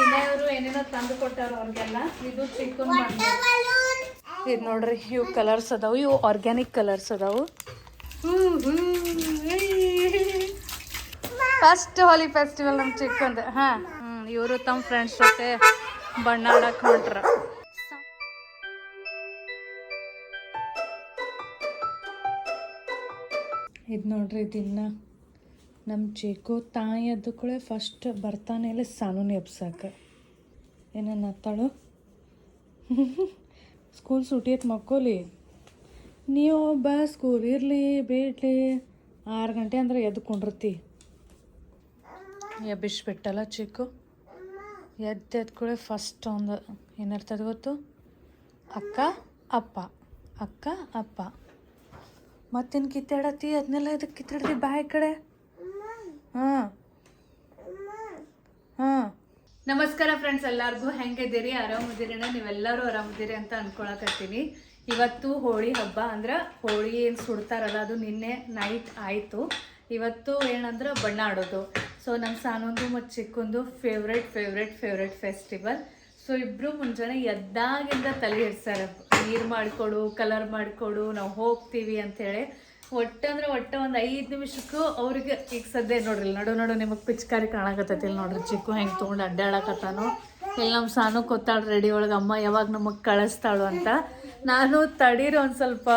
ವಿನಯವರು ಏನೇನೋ ತಂದು ಕೊಟ್ಟಾರ ಅವ್ರಿಗೆಲ್ಲ. ಇದು ಚಿಕನ್ ಇದು ನೋಡ್ರಿ, ಇವು ಕಲರ್ಸ್ ಅದಾವು, ಇವು ಆರ್ಗ್ಯಾನಿಕ್ ಕಲರ್ಸ್ ಅದಾವು. ಫಸ್ಟ್ ಹೋಲಿ ಫೆಸ್ಟಿವಲ್ ನಮ್ಮ ಚಿಕ್ಕಂದ, ಹಾ. ಹ್ಞೂ ಇವರು ತಮ್ಮ ಫ್ರೆಂಡ್ಸ್ ಜೊತೆ ಬಣ್ಣ ಆಡಕ್ ಹೊಂಟ್ರ. ಇದು ನೋಡ್ರಿ ದಿನ. ನಮ್ಮ ಚಿಕ್ಕು ತಾಯಿ ಎದ್ದ ಫಸ್ಟ್ ಬರ್ತಾನೆ ಇಲ್ಲ ಸಾನುನಿ ಎಬ್ಸಾಕ. ಏನನ್ನತ್ತಾಳು ಸ್ಕೂಲ್ ಸುಟಿ ಐತೆ ಮಕ್ಕೋಲಿ. ನೀವು ಒಬ್ಬ ಸ್ಕೂಲ್ ಇರಲಿ ಬೇಡ್ಲಿ ಆರು ಗಂಟೆ ಅಂದ್ರೆ ಎದ್ಕೊಂಡಿರ್ತಿ ಎಬ್ಬಿಸ್ಬಿಟ್ಟಲ್ಲ ಚಿಕ್ಕು ಎದ್ದು ಎದ್ದು ಫಸ್ಟ್ ಒಂದು ಏನಿರ್ತದೆ ಗೊತ್ತು? ಅಕ್ಕ, ಅಪ್ಪ. ಅಕ್ಕ, ಅಪ್ಪ. ಮತ್ತೇನು ಕಿತ್ತಾಡತ್ತಿ? ಅದನ್ನೆಲ್ಲ ಇದಕ್ಕೆ ಕಿತ್ತಾಡ್ತಿ ಬಾಯ್ ಕಡೆ? ನಮಸ್ಕಾರ ಫ್ರೆಂಡ್ಸ್ ಎಲ್ಲರಿಗೂ ಹೆಂಗಿದ್ದೀರಿ ಆರಾಮದಿರಿನ? ನೀವೆಲ್ಲರೂ ಆರಾಮದಿರಿ ಅಂತ ಅನ್ಕೊಳಕತ್ತೀನಿ. ಇವತ್ತು ಹೋಳಿ ಹಬ್ಬ, ಅಂದ್ರೆ ಹೋಳಿ ಏನು ಸುಡ್ತಾರಲ್ಲ, ಅದು ನಿನ್ನೆ ನೈಟ್ ಆಯಿತು. ಇವತ್ತು ಏನಂದ್ರೆ ಬಣ್ಣ ಆಡೋದು. ಸೊ ನಮ್ಮ ಸಾನೊಂದು ಮತ್ತು ಚಿಕ್ಕೊಂದು favourite favourite favourite festival so ಇಬ್ರು ಮುಂಜಾನೆ ಎದ್ದಾಗಿಂದ ತಲೆ ಹಿಡ್ಸಾರ ನೀರು ಮಾಡಿಕೊಡು ಕಲರ್ ಮಾಡಿಕೊಡು, ನಾವು ಹೋಗ್ತೀವಿ ಅಂಥೇಳಿ ಒಟ್ಟು ಅಂದ್ರೆ ಒಟ್ಟು ಒಂದು ಐದು ನಿಮಿಷಕ್ಕೂ ಅವ್ರಿಗೆ ಈಗ ಸದ್ಯ ನೋಡ್ರಿ ನಡು ನಡು, ನಿಮಗೆ ಪಿಚ್ಕಾರಿ ಕಾಣಕತ್ತೈತಿ ಇಲ್ಲಿ ನೋಡ್ರಿ. ಚಿಕ್ಕು ಹೆಂಗೆ ತೊಗೊಂಡು ಅಡ್ಡಾಡಕತ್ತಾನು. ಇಲ್ಲಿ ನಮ್ಮ ಸಾನು ಕೊತ್ತಾಳು ರೆಡಿ ಒಳಗೆ. ಅಮ್ಮ ಯಾವಾಗ ನಮಗೆ ಕಳಿಸ್ತಾಳು ಅಂತ. ನಾನು ತಡೀರಿ ಒಂದು ಸ್ವಲ್ಪ,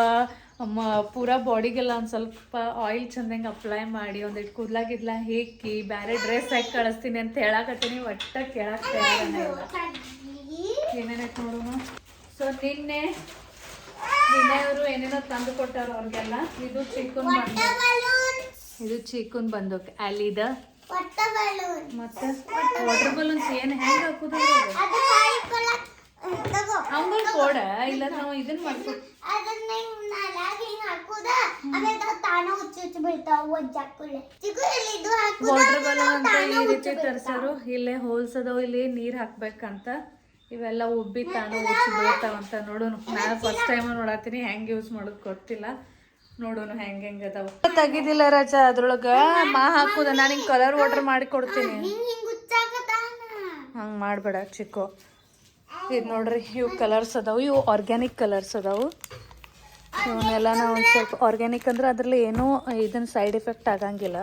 ಅಮ್ಮ ಪೂರಾ ಬಾಡಿಗೆಲ್ಲ ಒಂದು ಸ್ವಲ್ಪ ಆಯಿಲ್ ಚಂದಂಗೆ ಅಪ್ಲೈ ಮಾಡಿ ಒಂದಿಟ್ಟು ಕೂದಲಾಗಿದ್ಲ ಹೇಕಿ ಬೇರೆ ಡ್ರೆಸ್ ಹಾಕಿ ಕಳಿಸ್ತೀನಿ ಅಂತ ಹೇಳಕತ್ತೀನಿ. ಒಟ್ಟ ಕೇಳಕ್ಕೆ ಏನೇನೈತೆ ನೋಡೋಣ. ಸೊ ನಿನ್ನೆ ವಿನಯವರು ಏನೇನೋ ತಂದು ಕೊಟ್ಟಾರು ಅವ್ರಿಗೆಲ್ಲ. ಇದು ಚಿಕ್ಕನ್ ಇದು ಚಿಕನ್ ಬಂದು ಅಲ್ಲಿದ ಮತ್ತೆ ವಾಟರ್ ಬಲೂನ್ಸ್ ಏನು ಹೆಂಗೆ ಹಾಕುದ ಕೊಡ ಇಲ್ಲ ನಾವು ಇದನ್ನ ಮಾಡ್ಕೊ ವಾಟರ್ ಬಲೂನ್ ಅಂತ ಈ ರೀತಿ ತರ್ಸೋರು ಇಲ್ಲೇ ಹೋಲ್ಸ್ ಅದಾವ ಇಲ್ಲಿ ನೀರ್ ಹಾಕ್ಬೇಕಂತ. ಇವೆಲ್ಲ ಉಬ್ಬಿ ತಾನು ಉಚ್ಚಿ ಬೀಳ್ತಾವಂತ ನೋಡೋಣ ನಾನು ಫಸ್ಟ್ ಟೈಮ್ ನೋಡತ್ತೀನಿ ಹೆಂಗ್ ಯೂಸ್ ಮಾಡೋದು ಗೊತ್ತಿಲ್ಲ. ನೋಡೋಣ ಹೆಂಗ್ ಹೆಂಗ್ ಅದಾವ. ತೆಗಿದಿಲ್ಲ ರಜಾ ಅದ್ರೊಳಗ ಮಾ ಹಾಕುದ ನಾನು ಹಿಂಗ್ ಕಲರ್ ವಾಟರ್ ಮಾಡಿ ಕೊಡ್ತೀನಿ. ಹಂಗೆ ಮಾಡಬೇಡ ಚಿಕ್ಕು. ಇದು ನೋಡ್ರಿ ಇವು ಕಲರ್ಸ್ ಅದಾವು ಇವು ಆರ್ಗ್ಯಾನಿಕ್ ಕಲರ್ಸ್ ಅದಾವು. ಇವನ್ನೆಲ್ಲ ನಾವು ಒಂದು ಸ್ವಲ್ಪ ಆರ್ಗ್ಯಾನಿಕ್ ಅಂದ್ರೆ ಅದ್ರಲ್ಲಿ ಏನೂ ಇದನ್ನ ಸೈಡ್ ಎಫೆಕ್ಟ್ ಆಗಂಗಿಲ್ಲ.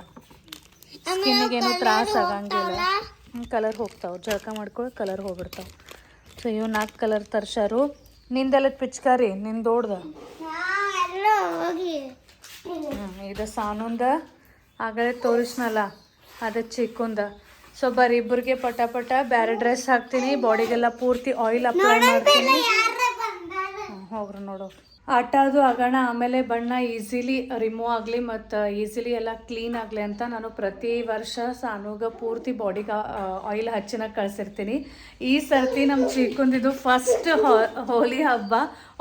ಸ್ಕಿನ್ನಿಗೆ ಏನೂ ತ್ರಾಸ ಆಗಂಗಿಲ್ಲ. ಕಲರ್ ಹೋಗ್ತಾವೆ. ಜಳಕ ಮಾಡ್ಕೊಳ್ಳಿ ಕಲರ್ ಹೋಗ್ಬಿಡ್ತಾವೆ ಸೊ ಇವು ನಾಲ್ಕು ಕಲರ್ ತರ್ಸಾರು ನಿಂದೆಲ್ಲ ಪಿಚ್ಕಾರಿ ನಿಂದೋಡ್ದ ದೊಡ್ದ ಇದು ಸಾನುಂದ. ಆಗಲೇ ತೋರಿಸ್ನಲ್ಲ, ಅದು ಚಿಕ್ಕುಂದ. ಸೊ ಬರೀ ಇಬ್ಬರಿಗೆ ಪಟ ಪಟ ಬೇರೆ ಡ್ರೆಸ್ ಹಾಕ್ತೀನಿ ಬಾಡಿಗೆಲ್ಲ ಪೂರ್ತಿ ಆಯಿಲ್ ಅಪ್ಲೈ ಮಾಡ್ತೀನಿ. ಹೋಗ್ರಿ ನೋಡು. ಆಟ ಅದು ಆಗೋಣ, ಆಮೇಲೆ ಬಣ್ಣ ಈಸಿಲಿ ರಿಮೂವ್ ಆಗಲಿ ಮತ್ತು ಈಸಿಲಿ ಎಲ್ಲ ಕ್ಲೀನ್ ಆಗಲಿ ಅಂತ ನಾನು ಪ್ರತಿ ವರ್ಷ ಸಾನುಗ ಪೂರ್ತಿ ಬಾಡಿಗೆ ಆಯಿಲ್ ಹಚ್ಚಿನ ಕಳಿಸಿರ್ತೀನಿ. ಈ ಸರ್ತಿ ನಮ್ಮ ಚಿಕ್ಕಂದಿದ್ದು ಫಸ್ಟ್ ಹೋಲಿ ಹಬ್ಬ.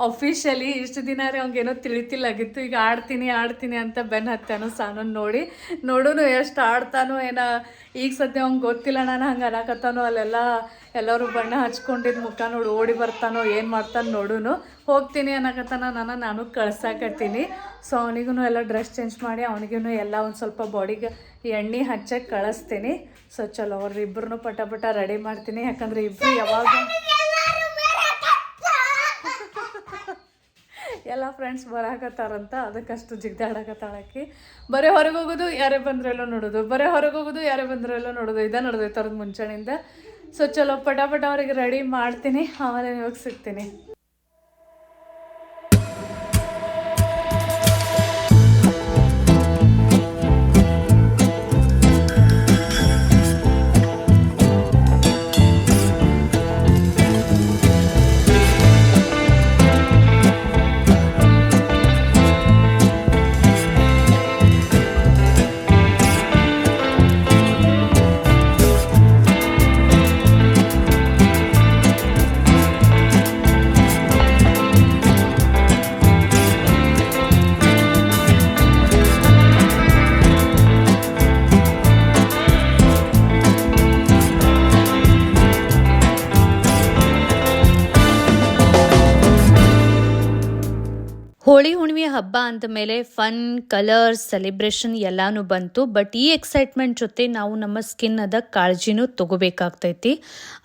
ಅಫಿಷಿಯಲಿ ಇಷ್ಟು ದಿನ ರೀ ಅವ್ನಿಗೇನೋ ತಿಳಿತಿಲ್ಲಾಗಿತ್ತು ಈಗ ಆಡ್ತೀನಿ ಆಡ್ತೀನಿ ಅಂತ ಬೆನ್ ಹತ್ತಾನು ಸಾನನ್ ನೋಡಿ. ನೋಡೋನು ಎಷ್ಟು ಆಡ್ತಾನೋ ಏನೋ. ಈಗ ಸದ್ಯ ಅವ್ನಿಗೆ ಗೊತ್ತಿಲ್ಲ ನಾನು ಹಂಗೆ ಅನ್ನಕತ್ತಾನೋ ಅಲ್ಲೆಲ್ಲ ಎಲ್ಲರೂ ಬಣ್ಣ ಹಚ್ಕೊಂಡಿದ್ದು ಮುಖ ನೋಡಿ, ಓಡಿ ಬರ್ತಾನೋ, ಏನು ಮಾಡ್ತಾನೆ ನೋಡೋನು. ಹೋಗ್ತೀನಿ ಅನ್ನಕತ್ತಾನ ನಾನು ನಾನು ಕಳ್ಸಾಕತ್ತೀನಿ. ಸೊ ಅವನಿಗೂ ಎಲ್ಲ ಡ್ರೆಸ್ ಚೇಂಜ್ ಮಾಡಿ ಅವನಿಗೂ ಎಲ್ಲ ಒಂದು ಸ್ವಲ್ಪ ಬಾಡಿಗೆ ಎಣ್ಣೆ ಹಚ್ಚಕ್ಕೆ ಕಳಿಸ್ತೀನಿ. ಸೊ ಚಲೋ ಅವ್ರಿಬ್ರು ಪಟ ಪಟ ರೆಡಿ ಮಾಡ್ತೀನಿ. ಯಾಕಂದ್ರೆ ಇಬ್ಬರು ಯಾವಾಗ ಎಲ್ಲ ಫ್ರೆಂಡ್ಸ್ ಬರಾಕತ್ತಾರಂತ ಅದಕ್ಕಷ್ಟು ಜಿಗ್ದಾಡಕತ್ತಾಳಕ್ಕಿ. ಬರೀ ಹೊರಗೆ ಹೋಗೋದು ಯಾರೇ ಬಂದ್ರೆಲ್ಲೋ ನೋಡೋದು, ಬರೀ ಹೊರಗೆ ಹೋಗೋದು ಯಾರೇ ಬಂದ್ರೆಲ್ಲೋ ನೋಡೋದು, ಇದೇ ನಡೆದೈತೆ ಅವ್ರದ್ದು ಮುಂಚೆನಿಂದ ಸೊ ಚಲೋ ಪಟ ಪಟ ಅವ್ರಿಗೆ ರೆಡಿ ಮಾಡ್ತೀನಿ, ಆಮೇಲೆ ಇವಾಗ ಸಿಗ್ತೀನಿ. ಹಬ್ಬ ಅಂದ ಮೇಲೆ ಫನ್ ಕಲರ್ಸ್ ಸೆಲೆಬ್ರೇಷನ್ ಎಲ್ಲಾನು ಬಂತು. ಬಟ್ ಈ ಎಕ್ಸೈಟ್ಮೆಂಟ್ ಜೊತೆ ನಾವು ನಮ್ಮ ಸ್ಕಿನ್ ಅದ ಕಾಳಜಿನೂ ತಗೋಬೇಕಾಗ್ತೈತಿ.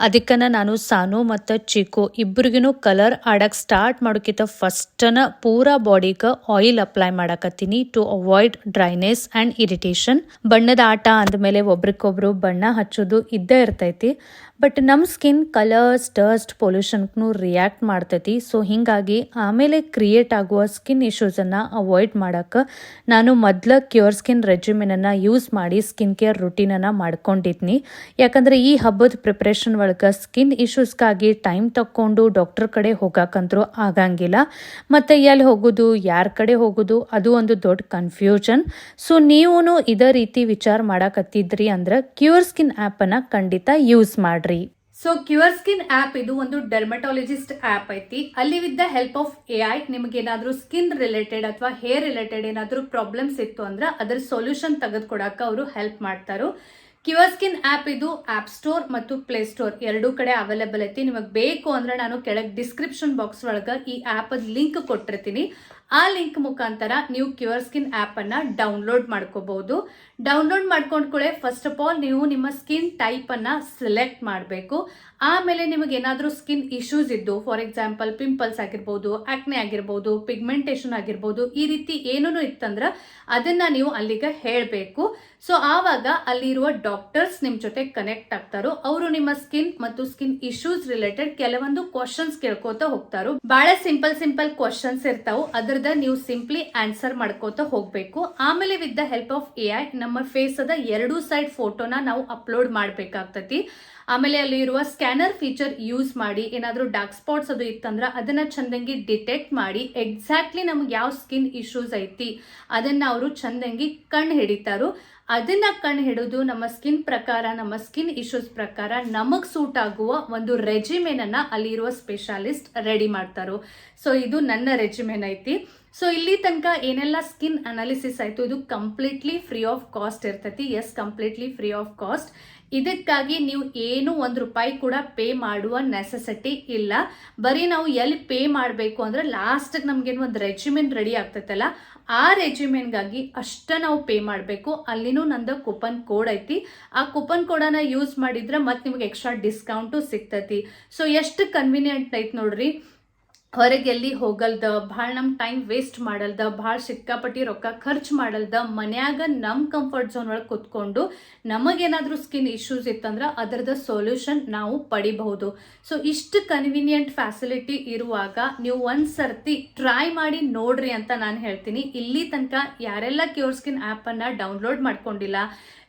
ಅದಕ್ಕನ ನಾನು ಸಾನು ಮತ್ತು ಚಿಕು ಇಬ್ಬರಿಗೂ ಕಲರ್ ಆಡಕ್ಕೆ ಸ್ಟಾರ್ಟ್ ಮಾಡೋಕ್ಕಿಂತ ಫಸ್ಟನ ಪೂರ ಬಾಡಿಗೆ oil apply ಮಾಡಕತ್ತೀನಿ to avoid dryness and irritation ಬಣ್ಣದ ಆಟ ಅಂದಮೇಲೆ ಒಬ್ರಿಗೊಬ್ರು ಬಣ್ಣ ಹಚ್ಚೋದು ಇದ್ದೇ ಇರ್ತೈತಿ. ಬಟ್ ನಮ್ಮ ಸ್ಕಿನ್ ಕಲರ್ಸ್ ಡಸ್ಟ್ ಪೊಲ್ಯೂಷನ್ಗೂ ರಿಯಾಕ್ಟ್ ಮಾಡ್ತೈತಿ. ಸೊ ಹೀಗಾಗಿ ಆಮೇಲೆ ಕ್ರಿಯೇಟ್ ಆಗುವ ಸ್ಕಿನ್ ಇಶ್ಯೂಸನ್ನು ಅವಾಯ್ಡ್ ಮಾಡೋಕ್ಕೆ ನಾನು ಮೊದಲ ಕ್ಯೂರ್ ಸ್ಕಿನ್ ರೆಜ್ಯೂಮಿನನ್ನು ಯೂಸ್ ಮಾಡಿ ಸ್ಕಿನ್ ಕೇರ್ ರುಟೀನನ್ನು ಮಾಡ್ಕೊಂಡಿದ್ನಿ. ಯಾಕಂದರೆ ಈ ಹಬ್ಬದ ಪ್ರಿಪ್ರೇಷನ್ ಒಳಗೆ ಸ್ಕಿನ್ ಇಶ್ಯೂಸ್ಗಾಗಿ ಟೈಮ್ ತಕ್ಕೊಂಡು ಡಾಕ್ಟರ್ ಕಡೆ ಹೋಗಕ್ಕಂತರೂ ಆಗಂಗಿಲ್ಲ. ಮತ್ತು ಎಲ್ಲಿ ಹೋಗೋದು, ಯಾರ ಕಡೆ ಹೋಗೋದು, ಅದು ಒಂದು ದೊಡ್ಡ ಕನ್ಫ್ಯೂಷನ್ ಸೊ ನೀವು ಇದೇ ರೀತಿ ವಿಚಾರ ಮಾಡಕತ್ತಿದ್ರಿ ಅಂದ್ರೆ ಕ್ಯೂರ್ ಸ್ಕಿನ್ ಆ್ಯಪನ್ನು ಖಂಡಿತ ಯೂಸ್ ಮಾಡ್ರಿ. ಸೊ ಕ್ಯೂರ್ ಸ್ಕಿನ್ ಆಪ್ ಇದು ಒಂದು ಡರ್ಮಟಾಲಜಿಸ್ಟ್ ಆಪ್ ಐತಿ. ಅಲ್ಲಿ with the help of A I ನಿಮ್ಗೆ ಏನಾದ್ರೂ ಸ್ಕಿನ್ ರಿಲೇಟೆಡ್ ಅಥವಾ ಹೇರ್ ರಿಲೇಟೆಡ್ ಏನಾದ್ರೂ ಪ್ರಾಬ್ಲಮ್ಸ್ ಇತ್ತು ಅಂದ್ರೆ ಅದ್ರ ಸೊಲ್ಯೂಷನ್ ತೆಗೆದುಕೊಡಕ ಅವರು ಹೆಲ್ಪ್ ಮಾಡ್ತಾರೋ. ಕ್ಯೂರ್ ಸ್ಕಿನ್ ಆಪ್ ಇದು ಆಪ್ ಸ್ಟೋರ್ ಮತ್ತು ಪ್ಲೇ ಸ್ಟೋರ್ ಎರಡೂ ಕಡೆ ಅವೈಲೇಬಲ್ ಐತಿ. ನಿಮಗೆ ಬೇಕು ಅಂದ್ರೆ ನಾನು ಕೆಳಗೆ ಡಿಸ್ಕ್ರಿಪ್ಷನ್ ಬಾಕ್ಸ್ ಒಳಗೆ ಈ ಆಪ್ ಲಿಂಕ್ ಕೊಟ್ಟಿರ್ತೀನಿ. ಆ ಲಿಂಕ್ ಮುಖಾಂತರ ನೀವು ಕ್ಯೂರ್ ಸ್ಕಿನ್ ಆಪ್ ಅನ್ನ ಡೌನ್ಲೋಡ್ ಮಾಡ್ಕೋಬಹುದು. ಡೌನ್ಲೋಡ್ ಮಾಡ್ಕೊಂಡ್ಕೊಳ್ಳೆ ಫಸ್ಟ್ ಆಫ್ ಆಲ್ ನೀವು ನಿಮ್ಮ ಸ್ಕಿನ್ ಟೈಪ್ ಅನ್ನ ಸೆಲೆಕ್ಟ್ ಮಾಡಬೇಕು. ಆಮೇಲೆ ನಿಮಗೆ ಏನಾದರೂ ಸ್ಕಿನ್ ಇಶ್ಯೂಸ್ ಇದ್ದು ಫಾರ್ ಎಕ್ಸಾಂಪಲ್ ಪಿಂಪಲ್ಸ್ ಆಗಿರ್ಬೋದು ಆಕ್ನೆ ಆಗಿರ್ಬೋದು ಪಿಗ್ಮೆಂಟೇಷನ್ ಆಗಿರ್ಬೋದು, ಈ ರೀತಿ ಏನೂ ಇತ್ತಂದ್ರೆ ಅದನ್ನ ನೀವು ಅಲ್ಲಿಗೆ ಹೇಳಬೇಕು. ಸೊ ಆವಾಗ ಅಲ್ಲಿರುವ ಡಾಕ್ಟರ್ಸ್ ನಿಮ್ಮ ಜೊತೆ ಕನೆಕ್ಟ್ ಆಗ್ತಾರೋ. ಅವರು ನಿಮ್ಮ ಸ್ಕಿನ್ ಮತ್ತು ಸ್ಕಿನ್ ಇಶ್ಯೂಸ್ ರಿಲೇಟೆಡ್ ಕೆಲವೊಂದು ಕ್ವಶನ್ಸ್ ಕೇಳ್ಕೋತಾ ಹೋಗ್ತಾರೋ. ಬಹಳ ಸಿಂಪಲ್ ಸಿಂಪಲ್ ಕ್ವಶನ್ಸ್ ಇರ್ತಾವು. ಅದ್ರದ ನೀವು ಸಿಂಪ್ಲಿ ಆನ್ಸರ್ ಮಾಡ್ಕೋತಾ ಹೋಗ್ಬೇಕು. ಆಮೇಲೆ with the help of A I ನಮ್ಮ ಫೇಸ್ ಅದ ಎರಡೂ ಸೈಡ್ ಫೋಟೋನ ನಾವು ಅಪ್ಲೋಡ್ ಮಾಡ್ಬೇಕಾಗ್ತತಿ. ಆಮೇಲೆ ಅಲ್ಲಿ ಇರುವ ಸ್ಕ್ಯಾನರ್ ಫೀಚರ್ ಯೂಸ್ ಮಾಡಿ, ಏನಾದರೂ ಡಾರ್ಕ್ ಸ್ಪಾಟ್ಸ್ ಅದು ಇತ್ತಂದ್ರೆ ಅದನ್ನ ಚಂದಂಗಿ ಡಿಟೆಕ್ಟ್ ಮಾಡಿ ಎಕ್ಸಾಕ್ಟ್ಲಿ ನಮ್ಗೆ ಯಾವ ಸ್ಕಿನ್ ಇಶ್ಯೂಸ್ ಐತಿ, ಅದನ್ನ ಅವರು ಚಂದಂಗಿ ಕಣ್ಣು ಹಿಡಿತಾರೋ. ಅದನ್ನ ಕಣ್ಣು ಹಿಡಿದು ನಮ್ಮ ಸ್ಕಿನ್ ಪ್ರಕಾರ, ನಮ್ಮ ಸ್ಕಿನ್ ಇಶ್ಯೂಸ್ ಪ್ರಕಾರ ನಮಗೆ ಸೂಟ್ ಆಗುವ ಒಂದು ರೆಜಿಮೆನನ್ನು ಅಲ್ಲಿರುವ ಸ್ಪೆಷಾಲಿಸ್ಟ್ ರೆಡಿ ಮಾಡ್ತಾರೋ. ಸೊ, ಇದು ನನ್ನ ರೆಜಿಮೆನ್ ಐತಿ. ಸೊ, ಇಲ್ಲಿ ತನಕ ಏನೆಲ್ಲ ಸ್ಕಿನ್ ಅನಾಲಿಸಿಸ್ ಆಯ್ತು, ಇದು ಕಂಪ್ಲೀಟ್ಲಿ ಫ್ರೀ ಆಫ್ ಕಾಸ್ಟ್ ಇರ್ತೈತಿ. Yes, completely free of cost. ಇದಕ್ಕಾಗಿ ನೀವು ಏನು ಒಂದು ರೂಪಾಯಿ ಕೂಡ ಪೇ ಮಾಡುವ ನೆಸೆಸಿಟಿ ಇಲ್ಲ. ಬರೀ ನಾವು ಎಲ್ಲಿ ಪೇ ಮಾಡಬೇಕು ಅಂದ್ರೆ ಲಾಸ್ಟಿಗೆ ನಮಗೇನು ಒಂದು ರೆಜಿಮೆಂಟ್ ರೆಡಿ ಆಗ್ತೈತಲ್ಲ ಆ ರೆಜಿಮೆಂಟ್ಗಾಗಿ ಅಷ್ಟ ನಾವು ಪೇ ಮಾಡಬೇಕು. ಅಲ್ಲಿನೂ ನಂದು ಕೂಪನ್ ಕೋಡ್ ಐತಿ. ಆ ಕೂಪನ್ ಕೋಡನ್ನು ಯೂಸ್ ಮಾಡಿದ್ರೆ ಮತ್ತೆ ನಿಮ್ಗೆ ಎಕ್ಸ್ಟ್ರಾ ಡಿಸ್ಕೌಂಟು ಸಿಗ್ತೈತಿ. ಸೊ ಎಷ್ಟು ಕನ್ವಿನಿಯೆಂಟ್ ಐತಿ ನೋಡ್ರಿ. ಹೊರಗೆ ಎಲ್ಲಿ ಹೋಗಲ್ದ, ಭಾಳ ನಮ್ಮ ಟೈಮ್ ವೇಸ್ಟ್ ಮಾಡಲ್ದ, ಭಾಳ ಸಿಕ್ಕಾಪಟ್ಟಿ ರೊಕ್ಕ ಖರ್ಚು ಮಾಡಲ್ದ ಮನ್ಯಾಗ ನಮ್ಮ ಕಂಫರ್ಟ್ ಝೋನ್ ಒಳಗೆ ಕುತ್ಕೊಂಡು ನಮಗೇನಾದರೂ ಸ್ಕಿನ್ ಇಶ್ಯೂಸ್ ಇತ್ತಂದ್ರೆ ಅದರದ ಸೊಲ್ಯೂಷನ್ ನಾವು ಪಡಿಬಹುದು. ಸೊ ಇಷ್ಟು ಕನ್ವಿನಿಯೆಂಟ್ ಫ್ಯಾಸಿಲಿಟಿ ಇರುವಾಗ ನೀವು ಒಂದು ಸರ್ತಿ ಟ್ರೈ ಮಾಡಿ ನೋಡ್ರಿ ಅಂತ ನಾನು ಹೇಳ್ತೀನಿ. ಇಲ್ಲಿ ತನಕ ಯಾರೆಲ್ಲ ಕ್ಯೂರ್ ಸ್ಕಿನ್ ಆ್ಯಪನ್ನು ಡೌನ್ಲೋಡ್ ಮಾಡ್ಕೊಂಡಿಲ್ಲ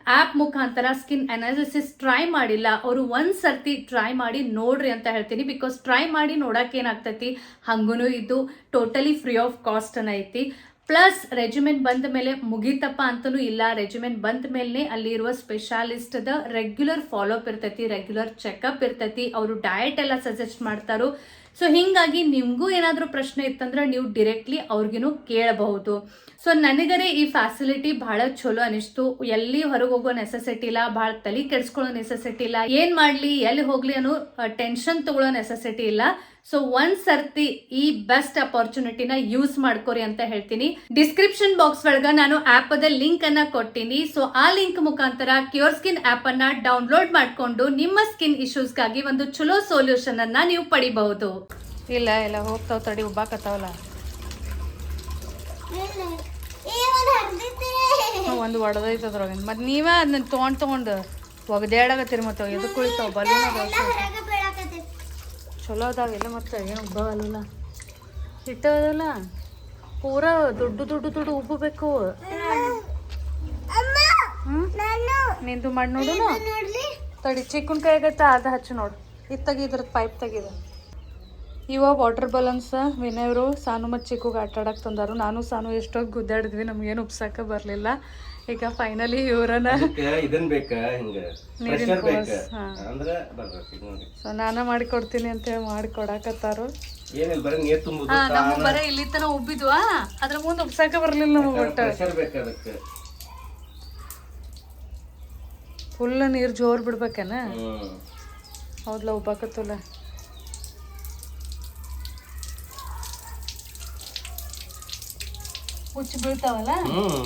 ಆ್ಯಪ್ ಮುಖಾಂತರ ಸ್ಕಿನ್ ಅನಾಲಿಸಿಸ್ ಟ್ರೈ ಮಾಡಿಲ್ಲ. ಅವರು ಒಂದು ಸರ್ತಿ ಟ್ರೈ ಮಾಡಿ ನೋಡ್ರಿ ಅಂತ ಹೇಳ್ತೀನಿ. ಬಿಕಾಸ್ ಟ್ರೈ ಮಾಡಿ ನೋಡಕ್ಕೆ ಏನಾಗ್ತೈತಿ? ಹಂಗೂ ಇದು ಟೋಟಲಿ ಫ್ರೀ ಆಫ್ ಕಾಸ್ಟ್ ಐತಿ. ಪ್ಲಸ್ ರೆಜಿಮೆಂಟ್ ಬಂದ ಮೇಲೆ ಮುಗಿತಪ್ಪ ಅಂತಲೂ ಇಲ್ಲ. ರೆಜಿಮೆಂಟ್ ಬಂದ ಮೇಲೆ ಅಲ್ಲಿರುವ ಸ್ಪೆಷಾಲಿಸ್ಟ್ದ ರೆಗ್ಯುಲರ್ ಫಾಲೋಅಪ್ ಇರ್ತೈತಿ ರೆಗ್ಯುಲರ್ ಚೆಕಪ್ ಇರ್ತೈತಿ. ಅವರು ಡಯಟ್ ಎಲ್ಲ ಸಜೆಸ್ಟ್ ಮಾಡ್ತಾರೋ. ಸೊ ಹಿಂಗಾಗಿ ನಿಮಗೂ ಏನಾದರೂ ಪ್ರಶ್ನೆ ಇತ್ತಂದ್ರೆ ನೀವು ಡಿರೆಕ್ಟ್ಲಿ ಅವ್ರಿಗೂ ಕೇಳಬಹುದು. ಸೊ ನನಗರೆ ಈ ಫ್ಯಾಸಿಲಿಟಿ ಬಹಳ ಚಲೋ ಅನಿಸ್ತು. ಎಲ್ಲಿ ಹೊರಗೆ ಹೋಗೋ ನೆಸೆಸಿಟಿ ಇಲ್ಲ, ಭಾಳ ತಲೆ ಕೆಡಿಸ್ಕೊಳ್ಳೋ ನೆಸೆಸಿಟಿ ಇಲ್ಲ. ಏನ್ ಮಾಡ್ಲಿ, ಎಲ್ಲಿ ಹೋಗ್ಲಿ ಅನ್ನೋ ಟೆನ್ಷನ್ ತಗೊಳ್ಳೋ ನೆಸೆಸಿಟಿ ಇಲ್ಲ. ಸೊ ಒಂದ್ ಸರ್ತಿ ಈ ಬೆಸ್ಟ್ ಅಪರ್ಚುನಿಟಿನ ಯೂಸ್ ಮಾಡ್ಕೊರಿ ಅಂತ ಹೇಳ್ತೀನಿ. ಡಿಸ್ಕ್ರಿಪ್ಷನ್ ಬಾಕ್ಸ್ ಒಳಗ ನಾನು ಆಪ್ ಅದ ಲಿಂಕ್ ಅನ್ನ ಕೊಟ್ಟಿನಿ. ಸೊ ಆ ಲಿಂಕ್ ಮುಖಾಂತರ ಕ್ಯೂರ್ ಸ್ಕಿನ್ ಆಪ್ ಅನ್ನ ಡೌನ್ಲೋಡ್ ಮಾಡ್ಕೊಂಡು ನಿಮ್ಮ ಸ್ಕಿನ್ ಇಶ್ಯೂಸ್ಗಾಗಿ ಒಂದು ಚಲೋ ಸೊಲ್ಯೂಷನ್ ಅನ್ನ ನೀವು ಪಡಿಬಹುದು. ಇಲ್ಲ ಇಲ್ಲ, ಹೋಗ್ತಾವ ತಡಿ, ಉಬ್ಬಾಕತ್ತಾವಲ್ಲ. ಒಂದು ಒಡದೈತೆ ಮತ್ ಮತ್ತೆ ನೀವೇ ಅದನ್ನ ತೊಗೊಂಡು ತೊಗೊಂಡು ಒಗದ್ಯಾಡಕತ್ತೀರಿ ಮತ್ತೆ ಎದಕ್ಕೆ ಕುಳಿತಾವ ಬಲೂನ್ ಚಲೋ ಅದಾವೆಲ್ಲ ಮತ್ತೆ ಏನು ಉಬ್ಬವಲ್ಲ ಹಿಟ್ಟದಲ್ಲ ಪೂರ ದೊಡ್ಡ ದೊಡ್ಡ ದೊಡ್ಡ ಉಬ್ಬಬೇಕು ನಿಂದು ಮಣ್ಣು ನೋಡು ತಡಿ, ಚಿಕ್ಕನ್ ಕೈಗತ್ತ ಅದ ಹಚ್ಚು ನೋಡು. ಇದು ತೆಗಿದ್ರದ್ದು ಪೈಪ್ ತೆಗಿದ ಇವ ವಾಟರ್ ಬಲೂನ್ಸ್ ವಿನಯವರು, ಸಾನು ಮತ್ತು ಚಿಕ್ಕಗೆ ಆಟ ಆಡಕ್ಕೆ ತಂದಾರು. ನಾನು, ಸಾನು ಎಷ್ಟೊತ್ತು ಗುದ್ದಾಡಿದ್ವಿ, ನಮ್ಗೇನು ಉಪ್ಸಕ್ಕೆ ಬರಲಿಲ್ಲ. ಈಗ ಫೈನಲಿ ಇವರನ್ನ ಇದನ್ ಬೇಕಾ ಹಿಂಗ? ಪ್ರೆಷರ್ ಬೇಕಾ. ಅಂದ್ರ ಬರ್ಬೇಕು ನೋಡಿ. ಸೊ ನಾನ ಮಾಡಿ ಕೊಡ್ತೀನಿ ಅಂತ ಹೇಳಿ ಮಾಡಿ ಕೊಡಾಕತ್ತಾರು ಏನಿಲ್ಲ ಬರೀ ನೀರ್ ತುಂಬುದು ಹಾ ನಮ್ಮ ಬರೀ ಇಲ್ಲಿ ತನ ಉಬ್ಬಿದ್ವಾ ಅದ್ರ ಮುಂದೆ ಉಬ್ಸಕ ಬರಲಿಲ್ಲ ನಮಗೆ ಬಟ್ಟ ಪ್ರೆಷರ್ ಬೇಕ ಅದಕ್ಕೆ. ಫುಲ್ ನೀರು ಜೋರ್ ಬಿಡ್ಬೇಕೇನ? ಹೌದಲ್ಲ ಹೌದ್ಲ ಉಬ್ಬಾಕತ್ತಲ್ಲ ಹುಚ್ಚು ಬೀಳ್ತಾವಲ್ಲ? ಹ್ಮ್.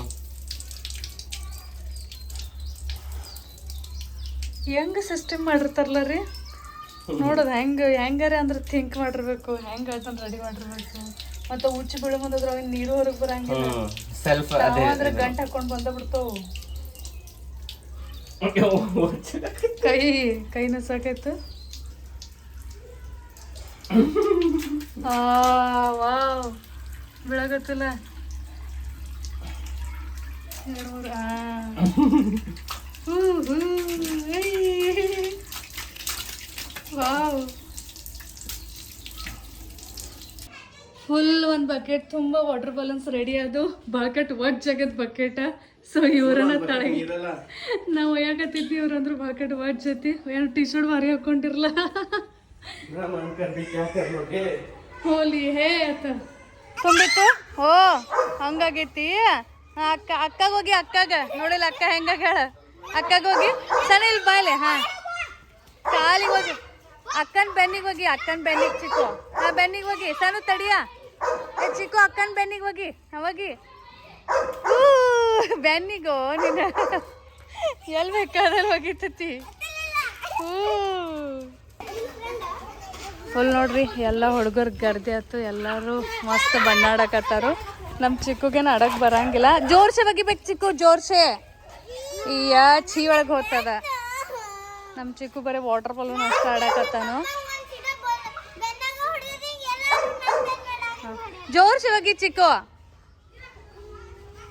ಹೆಂಗ ಸಿಸ್ಟಮ್ ಮಾಡಿರ್ತಾರಲ್ಲ ರೀ? ನೋಡೋದು ಹೆಂಗ ಹೆಂಗಾರೆ ಅಂದ್ರೆ ಥಿಂಕ್ ಮಾಡಿರ್ಬೇಕು ಹೆಂಗೆ ಅದನ್ನ ರೆಡಿ ಮಾಡಿರ್ಬೇಕು. ಮತ್ತು ಉಚ್ಚ ಬೆಳೆ ಮುಂದೆ ಅವಾಗ ನೀರು ಹೊರಗೆ ಬರಂಗಿಲ್ಲ. ಸೆಲ್ಫ್ ಅಂದ್ರೆ ಗಂಟು ಹಾಕೊಂಡು ಬಂದ ಬಿಡ್ತಾವು. ಕೈ ಕೈ ನಸಾಕೈತು. ವಾವ್ ಬೆಳಗತ್ತಲ್ಲ. ಮೂರು, ಫುಲ್ ಒಂದು ಬಕೆಟ್ ತುಂಬ ವಾಟರ್ ಬಲೂನ್ಸ್ ರೆಡಿ ಅದು. ಬಕೆಟ್ ಒಟ್ ಜಗತ್ ಬಕೆಟ ಸೊ ಇವ್ರನ್ನ ತಳಗಿ ನಾವು ಒಯ್ಯಾಕತ್ತಿದ್ವಿ ಇವ್ರಂದ್ರು ಬಕೆಟ್ ಒಟ್ ಜೊತೆ ಏನು ಟಿ ಶರ್ಟ್ ಭಾರಿ ಹಾಕೊಂಡಿರಲ್ಲ ಹೋಲಿ ಹೇ ಆತ ತುಂಬಿತ್ತು? ಓ ಹಂಗಾಗೈತಿ. ಹಾ, ಅಕ್ಕ ಅಕ್ಕಾಗ ಹೋಗಿ ಅಕ್ಕಾಗ. ನೋಡಿಲ್ಲ ಅಕ್ಕ ಹೆಂಗಾಗ್ಯಾಳ ಅಕ್ಕಗ ಹೋಗಿ ಸಣ್ಣ ಇಲ್ಲಿ ಬಾಯ್ಲೆ ಹಾ. ಕಾಲಿಗೆ ಹೋಗಿ, ಅಕ್ಕನ ಬೆನ್ನಿಗೆ ಹೋಗಿ, ಅಕ್ಕನ ಬೆನ್ನಿಗೆ ಚಿಕ್ಕು. ಆ ಬೆನ್ನಿಗೆ ಹೋಗಿ ಸಣ್ಣ ತಡಿಯ. ಚಿಕ್ಕು, ಅಕ್ಕನ ಬೆನ್ನಿಗೆ ಹೋಗಿ ಹೋಗಿ. ಬೆನ್ನಿಗೋ ನಿನ್ನ ಎಲ್ಲಿ ಬೇಕಾದಲ್ಲಿ ಹೋಗಿತ್ತತಿ ಹೂ. ಫುಲ್ ನೋಡ್ರಿ, ಎಲ್ಲ ಹುಡುಗರು ಗರ್ದೆ ಆಯ್ತು ಎಲ್ಲರೂ ಮಸ್ತ್ ಬಣ್ಣಾಡಕತ್ತಾರು. ನಮ್ಮ ಚಿಕ್ಕಗೇನು ಅಡಕ್ ಬರಂಗಿಲ್ಲ. ಜೋರ್ಸೆ ಬಗಿಬೇಕು ಚಿಕ್ಕು, ಜೋರ್ಸೆ. ಛೀ ಒಳಗೆ ಹೋಗ್ತದ? ನಮ್ಮ ಚಿಕ್ಕು ಬರೀ ವಾಟರ್ ಬಲೂನ್ ಅಷ್ಟ ಆಡಕತ್ತಾನು. ಜೋರ್ ಶಿವಗಿ ಚಿಕ್ಕು.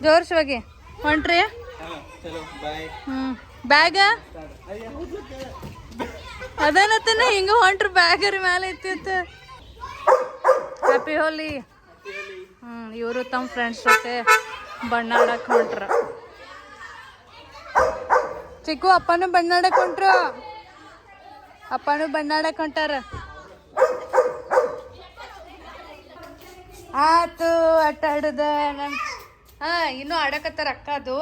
ಜೋರ್ ಶಿವಗಿ. ಹೊಂಟ್ರಿ? ಹ್ಮ್. ಬ್ಯಾಗ? ಅದನತ್ತನ ಹಿಂಗ ಹೊಂಟ್ರ ಬ್ಯಾಗರಿ ಮೇಲೆ ಇತ್ತಿತ್ತು. ಹ್ಯಾಪಿ ಹೋಲಿ ಹ್ಮ್, ಇವರು ತಮ್ಮ ಫ್ರೆಂಡ್ಸ್ ಜೊತೆ ಬಣ್ಣ ಆಡಕ್ ಹೊಂಟ್ರ. ಚಿಕ್ಕು ಅಪ್ಪನು ಬಣ್ಣಾಡಕ್ ಹೊಂಟ್ರು ಅಪ್ಪನೂ ಅಪ್ಪನು ಬಣ್ಣ ಆಡಕ್ ಹೊಂಟಾರ ಆತು, ಆಟ ಆಡದ ನಮ್ ಹಾ, ಇನ್ನೂ ಆಡಕತ್ತಾರ ಅಕ್ಕ ಅದು.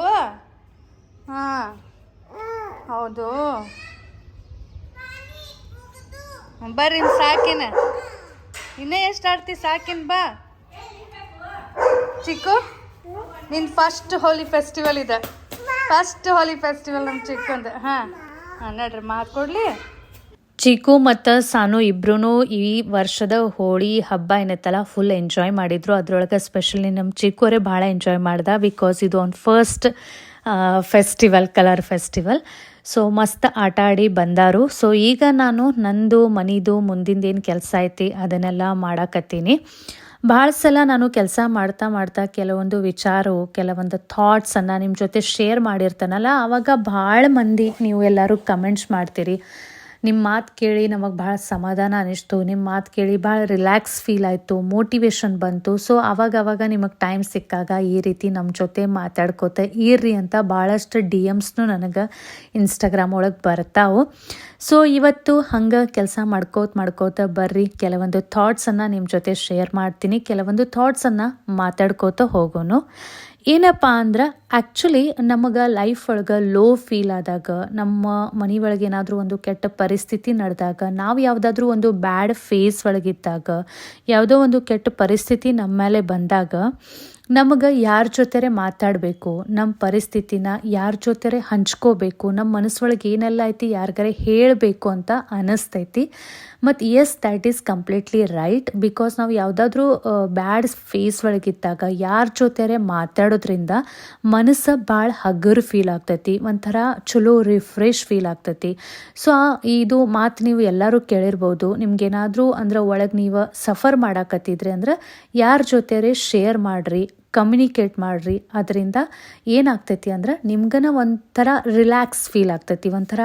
ಹಾ, ಹೌದು. ಬರ್ರಿ ಸಾಕಿನ. ಇನ್ನೇ ಎಷ್ಟು ಆಡ್ತಿ ಸಾಕಿನ್ ಬಾ. ಚಿಕ್ಕು, ನಿನ್ ಫಸ್ಟ್ ಹೋಲಿ ಫೆಸ್ಟಿವಲ್ ಇದೆ. ಫಸ್ಟ್ ಹೋಲಿ ಫೆಸ್ಟಿವಲ್ ನಮ್ಮ ಚಿಕ್ಕಂದು. ಹಾಂ. ಹಾಂ, ನಡ್ರಿ, ಮಾತು ಚಿಕ್ಕು ಮತ್ತು ಸಾನು ಇಬ್ರು ಈ ವರ್ಷದ ಹೋಳಿ ಹಬ್ಬ ಏನೈತಲ್ಲ ಫುಲ್ ಎಂಜಾಯ್ ಮಾಡಿದ್ರು. ಅದ್ರೊಳಗೆ ಸ್ಪೆಷಲಿ ನಮ್ಮ ಚಿಕ್ಕೋರೆ ಭಾಳ ಎಂಜಾಯ್ ಮಾಡ್ದೆ ಬಿಕಾಸ್ ಇದು ಒಂದು first festival color festival so ಮಸ್ತ್ ಆಟ ಆಡಿ ಬಂದಾರು. ಸೊ ಈಗ ನಾನು ನಂದು ಮನಿದು ಮುಂದಿಂದೇನು ಏನು ಕೆಲಸ ಐತಿ, ಅದನ್ನೆಲ್ಲ ಮಾಡಾಕತ್ತೀನಿ. ಭಾಳ ಸಲ ನಾನು ಕೆಲಸ ಮಾಡ್ತಾ ಮಾಡ್ತಾ ಕೆಲವೊಂದು ವಿಚಾರವು ಕೆಲವೊಂದು ಥಾಟ್ಸನ್ನು ನಿಮ್ಮ ಜೊತೆ ಶೇರ್ ಮಾಡಿರ್ತಾನಲ್ಲ ಆವಾಗ ಭಾಳ ಮಂದಿ ನೀವು ಎಲ್ಲರೂ ಕಮೆಂಟ್ಸ್ ಮಾಡ್ತೀರಿ. ನಿಮ್ಮ ಮಾತು ಕೇಳಿ ನಮಗೆ ಭಾಳ ಸಮಾಧಾನ ಅನಿಸ್ತು ನಿಮ್ಮ ಮಾತು ಕೇಳಿ ಭಾಳ ರಿಲ್ಯಾಕ್ಸ್ ಫೀಲ್ ಆಯಿತು ಮೋಟಿವೇಶನ್ ಬಂತು. ಸೊ ಅವಾಗ ನಿಮಗೆ ಟೈಮ್ ಸಿಕ್ಕಾಗ ಈ ರೀತಿ ನಮ್ಮ ಜೊತೆ ಮಾತಾಡ್ಕೋತ ಇರ್ರಿ ಅಂತ ಭಾಳಷ್ಟು ಡಿ ಎಮ್ಸ್ನು ನನಗೆ ಇನ್ಸ್ಟಾಗ್ರಾಮ್ ಒಳಗೆ ಬರ್ತಾವು. ಸೊ ಇವತ್ತು ಹಂಗೆ ಕೆಲಸ ಮಾಡ್ಕೋತ ಮಾಡ್ಕೋತ ಬರ್ರಿ. ಕೆಲವೊಂದು ಥಾಟ್ಸನ್ನು ನಿಮ್ಮ ಜೊತೆ ಶೇರ್ ಮಾಡ್ತೀನಿ. ಕೆಲವೊಂದು ಥಾಟ್ಸನ್ನು ಮಾತಾಡ್ಕೋತ ಹೋಗೋನು. ಏನಪ್ಪ ಅಂದ್ರೆ ಆ್ಯಕ್ಚುಲಿ ನಮಗೆ ಲೈಫ್ ಒಳಗೆ ಲೋ ಫೀಲ್ ಆದಾಗ, ನಮ್ಮ ಮನೆ ಒಳಗೆ ಏನಾದರೂ ಒಂದು ಕೆಟ್ಟ ಪರಿಸ್ಥಿತಿ ನಡೆದಾಗ, ನಾವು ಯಾವುದಾದ್ರೂ ಒಂದು ಬ್ಯಾಡ್ ಫೇಸ್ ಒಳಗಿದ್ದಾಗ ಯಾವುದೋ ಒಂದು ಕೆಟ್ಟ ಪರಿಸ್ಥಿತಿ ನಮ್ಮ ಮೇಲೆ ಬಂದಾಗ, ನಮಗೆ ಯಾರ ಜೊತೆರೆ ಮಾತಾಡಬೇಕು ನಮ್ಮ ಪರಿಸ್ಥಿತಿನ ಯಾರ ಜೊತೆರೆ ಹಂಚ್ಕೋಬೇಕು ನಮ್ಮ ಮನಸ್ಸೊಳಗೆ ಏನೆಲ್ಲ ಐತಿ, ಯಾರಿಗಾರೆ ಹೇಳಬೇಕು ಅಂತ ಅನಿಸ್ತೈತಿ. ಮತ್ತು yes that is completely right because ನಾವು ಯಾವುದಾದ್ರೂ ಬ್ಯಾಡ್ ಫೇಸ್ ಒಳಗಿದ್ದಾಗ ಯಾರ ಜೊತೆರೆ ಮಾತಾಡೋದ್ರಿಂದ ಮನಸ್ಸು ಭಾಳ ಹಗುರು ಫೀಲ್ ಆಗ್ತೈತಿ, ಒಂಥರ ಚಲೋ ರಿಫ್ರೆಶ್ ಫೀಲ್ ಆಗ್ತೈತಿ. ಸೊ ಇದು ಮಾತು ನೀವು ಎಲ್ಲರೂ ಕೇಳಿರ್ಬೋದು. ನಿಮ್ಗೇನಾದರೂ ಅಂದ್ರೆ ಒಳಗೆ ನೀವು ಸಫರ್ ಮಾಡಾಕತ್ತಿದ್ರಿ ಅಂದ್ರೆ ಯಾರ ಜೊತೆರೆ ಶೇರ್ ಮಾಡಿರಿ ಕಮ್ಯುನಿಕೇಟ್ ಮಾಡಿರಿ. ಅದರಿಂದ ಏನಾಗ್ತೈತಿ ಅಂದ್ರೆ ನಿಮ್ಗನ ಒಂಥರ ರಿಲ್ಯಾಕ್ಸ್ ಫೀಲ್ ಆಗ್ತೈತಿ. ಒಂಥರ